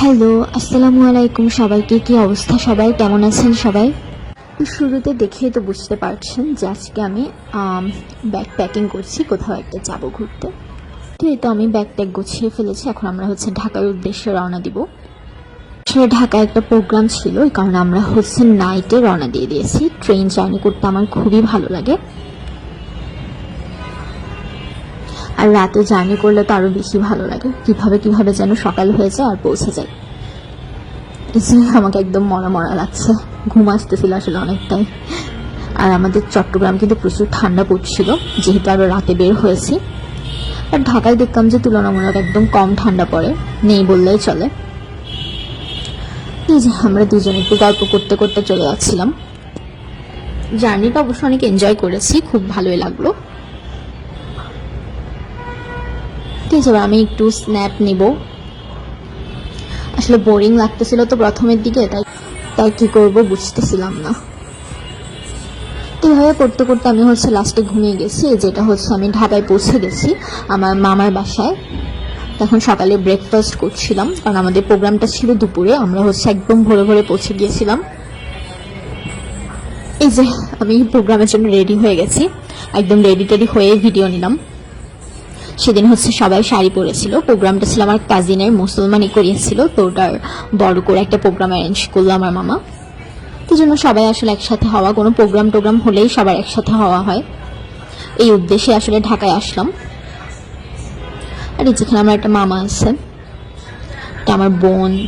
Hello, আসসালামু আলাইকুম সবাইকে, কি অবস্থা সবাই? কেমন আছেন সবাই? শুরুতে দেখেই তো বুঝতে পারছেন যে আজকে আমি ব্যাগ প্যাকিং করছি, কোথাও একটা যাব ঘুরতে। তো এই তো আমি ব্যাগ ট্যাগ গুছিয়ে ফেলেছি, এখন আমরা হচ্ছে ঢাকার উদ্দেশ্যে রওনা দিব। আসলে ঢাকায় একটা প্রোগ্রাম ছিল, এই কারণে আমরা হচ্ছে নাইটে রওনা দিয়ে দিয়েছি। ট্রেন জার্নি করতে আমার খুবই ভালো লাগে। আর রাতে জার্নি করলে তো আরও বেশি ভালো লাগে। কীভাবে কীভাবে যেন সকাল হয়ে যায় আর পৌঁছে যায়। যে আমাকে একদম মরা মরা লাগছে। ঘুম আসতেছিল আসলে অনেকটাই। আর আমাদের চট্টগ্রাম কিন্তু প্রচুর ঠান্ডা পড়ছিল, যেহেতু আরও রাতে বের হয়েছি। আর ঢাকায় দেখতাম যে তুলনামূলক একদম কম ঠান্ডা পড়ে, নেই বললেই চলে। এই যে, আমরা দুজনে একটু গল্প করতে করতে চলে যাচ্ছিলাম। জার্নিটা অবশ্য অনেক এনজয় করেছি, খুব ভালোই লাগল। ঠিক আছে, আমি একটু স্ন্যাপ নিব। আসলে বোরিং লাগতেছিল তো প্রথমের দিকে, তাই তাই কি করব বুঝতেছিলাম না। তো এভাবে করতে করতে আমি হচ্ছে লাস্টে ঘুমিয়ে গেছি যেটা হচ্ছে আমি ঢাকায় পৌঁছে গেছি আমার মামার বাসায়। তখন সকালে ব্রেকফাস্ট করছিলাম, কারণ আমাদের প্রোগ্রামটা ছিল দুপুরে, আমরা হচ্ছে একদম ভোরে ভোরে পৌঁছে গিয়েছিলাম। এই যে, আমি প্রোগ্রামের জন্য রেডি হয়ে গেছি, একদম রেডি টেডি হয়ে ভিডিও নিলাম। সেদিন হচ্ছে সবাই শাড়ি পরেছিল। প্রোগ্রামটা ছিল আমার কাজিনের মুসলমানই করিয়েছিল, তো ওটার বড় করে একটা প্রোগ্রাম অ্যারেঞ্জ করল আমার মামা। তো জন্য সবাই আসলে একসাথে হওয়া, কোনো প্রোগ্রাম টোগ্রাম হলেই সবার একসাথে হওয়া হয়। এই উদ্দেশ্যে আসলে ঢাকায় আসলাম। আর যেখানে আমার একটা মামা আছে আমার বোন।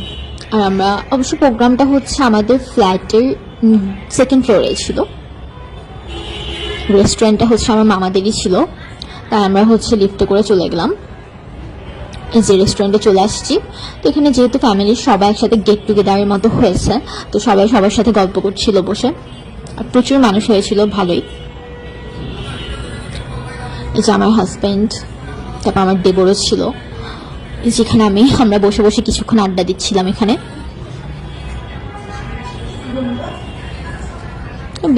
আর আমরা, অবশ্য প্রোগ্রামটা হচ্ছে আমাদের ফ্ল্যাটের সেকেন্ড ফ্লোরে ছিল। রেস্টুরেন্টটা হচ্ছে আমার মামাদেরই ছিল। তাই আমরা হচ্ছে লিফটে করে চলে গেলাম। এই যে রেস্টুরেন্টে চলে আসছি। তো এখানে যেহেতু ফ্যামিলির সবাই একসাথে গেট টুগেদারের মতো হয়েছে, তো সবাই সবার সাথে গল্প করছিল বসে। আর প্রচুর মানুষ হয়েছিল, ভালোই। এই যে আমার হাজব্যান্ড তারপর আমার দেবরও ছিল। যেখানে আমি, আমরা বসে বসে কিছুক্ষণ আড্ডা দিচ্ছিলাম এখানে।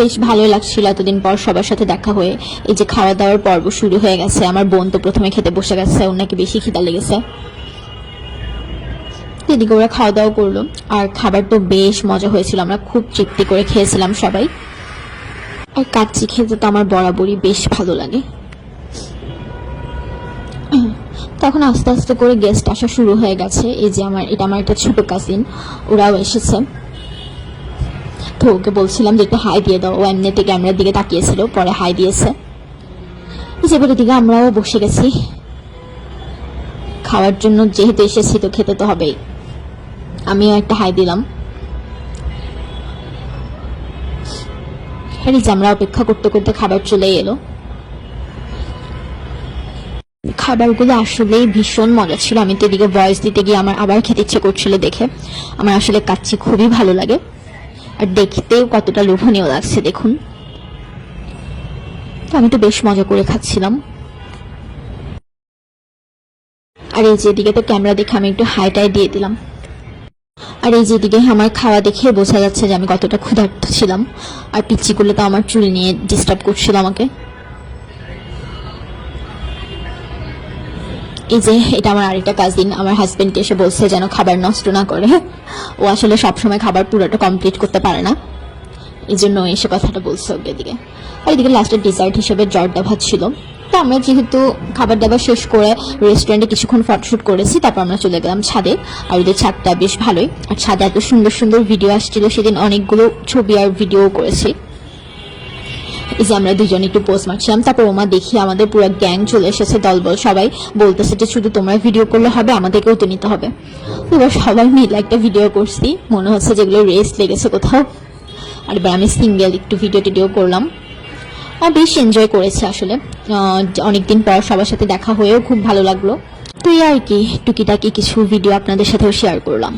বেশ ভালো লাগছিল এতদিন পর সবার সাথে দেখা হয়ে। এই যে খাওয়া দাওয়ার পর্ব শুরু হয়ে গেছে, আমার বোন তো প্রথমে খেতে বসে গেছে, ওর নাকি বেশি খিদা লেগেছে। এদিকে ওরা খাওয়া দাওয়া করল, আর খাবার তো বেশ মজা হয়েছিল, আমরা খুব তৃপ্তি করে খেয়েছিলাম সবাই। আর কাচ্চি খেতে তো আমার বরাবরই বেশ ভালো লাগে। তখন আস্তে আস্তে করে গেস্ট আসা শুরু হয়ে গেছে, এই যে আমার, এটা আমার একটা ছোট কাজিন ওরাও এসেছে। ওকে বলছিলাম যে একটু হাই দিয়ে দাও। ও এমনিতে ক্যামেরার দিকে তাকিয়েছিল, পরে হাই দিয়েছে। এবারের দিকে আমরাও বসে গেছি। খাওয়ার জন্য যেহেতু এসেছি তো খেতে তো হবেই। আমিও একটা হাই দিলাম। যে আমরা অপেক্ষা করতে করতে খাবার চলে এলো। খাবারগুলো আসলেই ভীষণ মজা ছিল। আমি তো এদিকে ভয়েস দিতে গিয়ে আমার আবার খেতে ইচ্ছে করছিল দেখে। আমার আসলে কাচ্চি খুবই ভালো লাগে। আর দেখতেও কতটা লোভনীয় লাগছে, দেখুন। আমি তো বেশ মজা করে খাচ্ছিলাম। আর এই যেদিকে তো ক্যামেরা দেখে আমি একটু হাইটাই দিয়ে দিলাম। আর এই যেদিকে আমার খাওয়া দেখে বোঝা যাচ্ছে যে আমি কতটা ক্ষুধার্ত ছিলাম। আর পিচ্চিগুলো তো আমার চুল নিয়ে ডিস্টার্ব করছিল আমাকে। এই যে, এটা আমার আরেকটা কাজিন আমার হাজবেন্ডকে এসে বলছে যেন খাবার নষ্ট না করে। ও আসলে সবসময় খাবার পুরোটা কমপ্লিট করতে পারে না। এই জন্য এসে কথাটা বলছে ওকে দিকে আর এদিকে লাস্টের ডিজার্ট হিসেবে জর্দা ভাত ছিল। তো আমরা যেহেতু খাবার দাবার শেষ করে রেস্টুরেন্টে কিছুক্ষণ ফটোশ্যুট করেছি, তারপর আমরা চলে গেলাম ছাদে। আর ওদের ছাদটা বেশ ভালোই। আর ছাদে এত সুন্দর সুন্দর ভিডিও আসছিল, সেদিন অনেকগুলো ছবি আর ভিডিও করেছি। এই যে আমরা দুজন একটু পোস্ট মারছিলাম, তারপর ওমা দেখি আমাদের পুরো গ্যাং চলে এসেছে, দলবল সবাই। বলতেছে যে শুধু তোমরা ভিডিও করলে হবে, আমাদেরকেও তো নিতে হবে। এবার সবাই মিলে একটা ভিডিও করছি, মনে হচ্ছে যেগুলো রেস লেগেছে কোথাও। আর এবার আমি সিঙ্গেল একটু ভিডিও টিডিও করলাম। বেশ এনজয় করেছে আসলে। অনেকদিন পর সবার সাথে দেখা হয়েও খুব ভালো লাগল। তো আর কি, টুকিটাকি কিছু ভিডিও আপনাদের সাথেও শেয়ার করলাম।